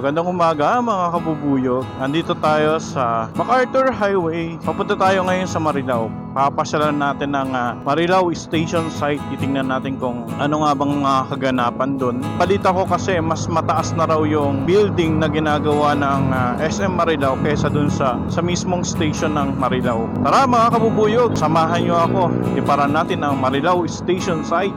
Magandang umaga mga kabubuyog. Nandito tayo sa MacArthur Highway. Papunta tayo ngayon sa Marilao. Papasyalan natin ng ah, Marilao Station site. Titingnan natin kung ano nga bang mga kaganapan doon. Balita ko kasi mas mataas na raw yung building na ginagawa ng ah, SM Marilao kaysa dun sa, sa mismong station ng Marilao. Tara mga kabubuyog, samahan nyo ako. Iparan natin ang Marilao Station site.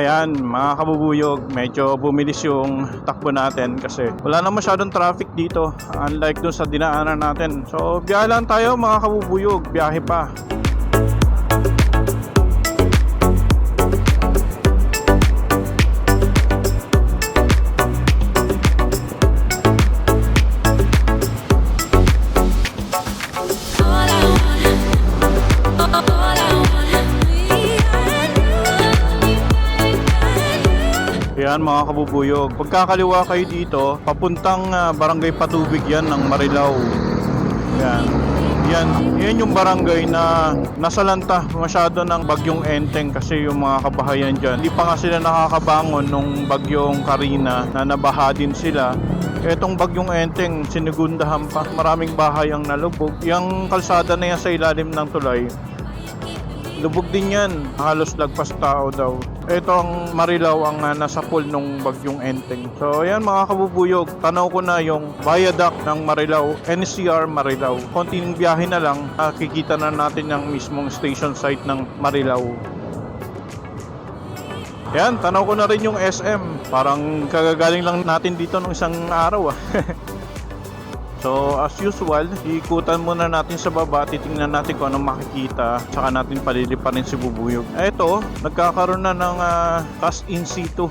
Ayan, mga kabubuyog, medyo bumilis yung takbo natin kasi wala na masyadong traffic dito unlike dun sa dinaanan natin. So, biyahe lang tayo mga kabubuyog, biyahe pa. Ayan mga kabubuyog, pagkakaliwa kayo dito, papuntang ah, barangay Patubig yan ng Marilao. Yan. Yan, yan yung barangay na nasalanta masyado ng bagyong Enteng kasi yung mga kabahayan dyan. Hindi pa nga sila nakakabangon nung bagyong Karina na nabaha din sila. Etong bagyong Enteng, sinigundahan pa. Maraming bahay ang nalubog. Yung kalsada na yan sa ilalim ng tulay, Lubog din yan. Halos lagpas tao daw. Ito ang Marilao ang uh, nasa pool nung bagyong Enteng. So ayan mga kabubuyog, tanaw ko na yung viaduct ng Marilao, NCR Marilao. Konting biyahe na lang, nakikita na natin yung mismong station site ng Marilao. Yan, tanaw ko na rin yung SM. Parang kagagaling lang natin dito nung isang araw ah. So as usual, iikutan muna natin sa baba, titingnan natin kung anong makikita, saka natin paliliparin si Bubuyog. Ito, nagkakaroon na ng ah, cast in situ.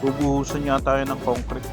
Bubuhusan niya tayo ng concrete.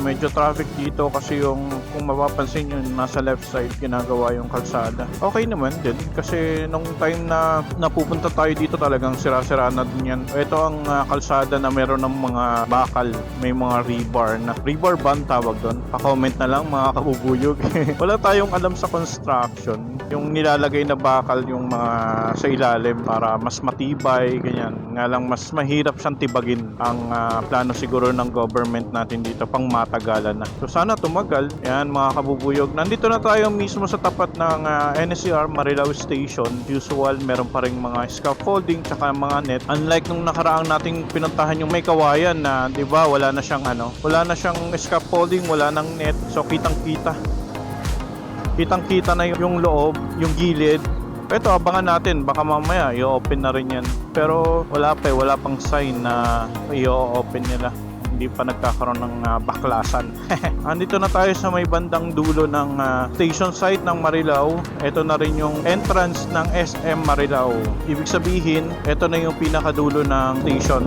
Medyo traffic dito kasi yung kung mapapansin yun nasa left side ginagawa yung kalsada. Okay naman din kasi nung time na napupunta tayo dito talagang sira-sira na din yan. Ito ang ah, kalsada na meron ng mga bakal, may mga rebar na rebar ba ang tawag doon? Pa-comment na lang mga kabubuyog. Wala tayong alam sa construction. Yung nilalagay na bakal yung mga sa ilalim para mas matibay, ganyan. Nga lang mas mahirap siyang tibagin ang ah, plano siguro ng government natin dito pang matagalan na. So sana tumagal. Yan mga kabubuyog. Nandito na tayo mismo sa tapat ng ah, NCR Marilao Station. Usual meron pa ring mga scaffolding tsaka mga net. Unlike nung nakaraang nating pinuntahan yung may kawayan na 'di ba wala na siyang ano, wala na siyang scaffolding, wala nang net. So kitang-kita. Kitang-kita na yung, loob, yung gilid, ito, abangan natin. Baka mamaya, i-open na rin yan. Pero wala pa eh. Wala pang sign na i-open nila. Hindi pa nagkakaroon ng ah, baklasan. Andito na tayo sa may bandang dulo ng ah, station site ng Marilao. Ito na rin yung entrance ng SM Marilao. Ibig sabihin, ito na yung pinakadulo ng station.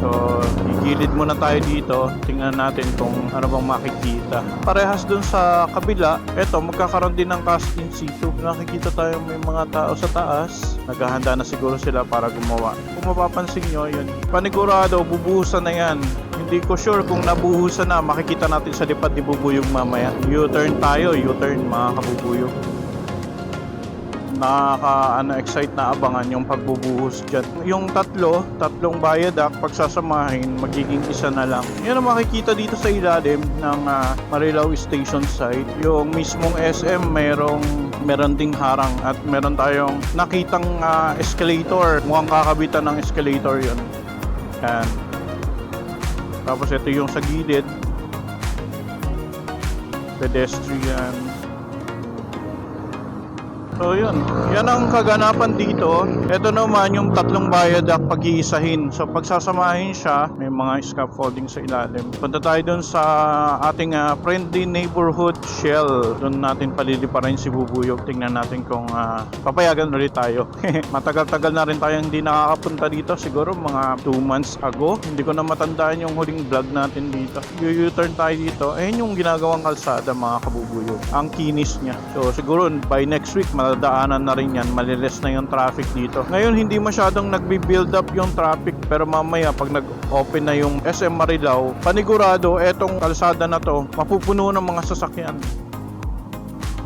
So, igilid muna tayo dito. Tingnan natin kung ano bang makikita. Parehas dun sa kabila, eto, magkakaroon din ng cast in situ. Nakikita tayo may mga tao sa taas. Naghahanda na siguro sila para gumawa. Kung mapapansin nyo, yun. Panigurado, bubuhusan na yan. Hindi ko sure kung nabuhusan na. Makikita natin sa lipat ni Bubuyog mamaya. U-turn tayo, U-turn mga kabubuyog nakaka ano na abangan yung pagbubuhos dyan. Yung tatlo, tatlong viaduct pagsasamahin magiging isa na lang. Yan ang makikita dito sa ilalim ng ah, Marilao Station site. Yung mismong SM merong meron ding harang at meron tayong nakitang ah, escalator. Mukhang kakabitan ng escalator yun. Yan. Tapos ito yung sa gilid. Pedestrian So yun, yan ang kaganapan dito. Ito naman yung tatlong viaduct pag-iisahin. So pagsasamahin siya, may mga scaffolding sa ilalim. Punta tayo dun sa ating ah, friendly neighborhood shell. Doon natin paliliparin si Bubuyog. Tingnan natin kung ah, papayagan ulit tayo. Matagal-tagal na rin tayong hindi nakakapunta dito. Siguro mga 2 months ago. Hindi ko na matandaan yung huling vlog natin dito. U-turn tayo dito. Ayun yung ginagawang kalsada mga kabubuyog. Ang kinis niya. So siguro by next week madadaanan na rin yan. Maliles na yung traffic dito. Ngayon hindi masyadong nagbi-build up yung traffic pero mamaya pag nag-open na yung SM Marilao, panigurado etong kalsada na to mapupuno ng mga sasakyan.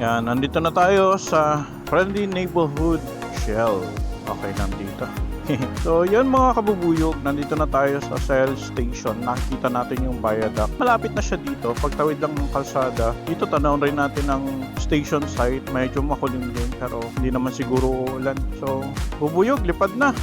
Yan, nandito na tayo sa Friendly Neighborhood Shell. Okay lang dito. so, yan mga kabubuyog, nandito na tayo sa Shell Station. Nakikita natin yung viaduct. Malapit na siya dito. Pagtawid lang ng kalsada, dito tanaw rin natin ang station site. Medyo makulimlim pero hindi naman siguro uulan. So, bubuyog, lipad na.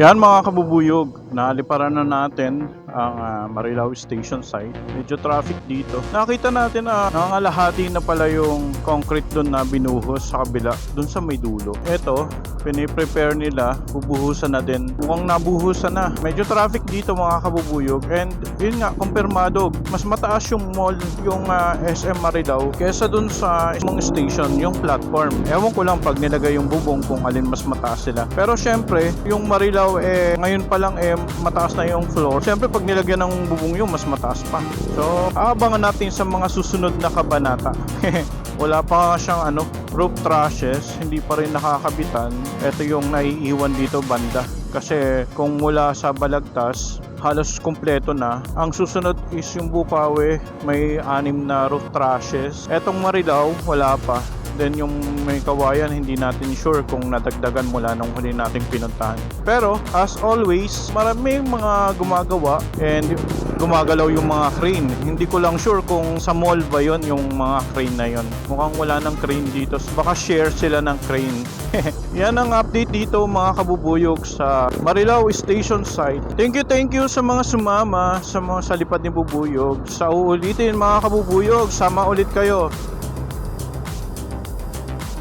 Yan mga kabubuyog, naaliparan na natin ang ah, Marilao Station site. Medyo traffic dito. Nakita natin na nangangalahati na pala yung concrete doon na binuhos sa kabila, doon sa may dulo. Ito, piniprepare nila, bubuhusan na din. Mukhang nabuhusan na. Medyo traffic dito mga kabubuyog and yun nga, kumpirmado, mas mataas yung mall, yung ah, SM Marilao kesa doon sa isang station, yung platform. Ewan ko lang pag nilagay yung bubong kung alin mas mataas sila. Pero syempre, yung Marilao eh ngayon pa lang eh mataas na yung floor. Syempre pag nilagyan ng bubong yung mas mataas pa. So, aabangan natin sa mga susunod na kabanata. Wala pa siyang ano, roof trusses, hindi pa rin nakakabitan. Ito yung naiiwan dito banda. Kasi kung mula sa Balagtas, halos kumpleto na. Ang susunod is yung Bukawi, may anim na roof trusses. Etong Marilao, wala pa. Then yung may kawayan, hindi natin sure kung nadagdagan mula nung huli nating pinuntahan. Pero as always, maraming mga gumagawa and gumagalaw yung mga crane. Hindi ko lang sure kung sa mall ba yon yung mga crane na yon. Mukhang wala ng crane dito. Baka share sila ng crane. Yan ang update dito mga kabubuyog sa Marilao Station site. Thank you, thank you sa mga sumama sa mga salipad ni Bubuyog. Sa uulitin mga kabubuyog, sama ulit kayo.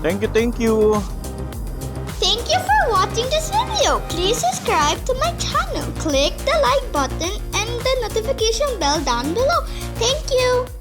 Thank you, thank you. Thank you for watching this video. Please subscribe to my channel. Click the like button and the notification bell down below. Thank you.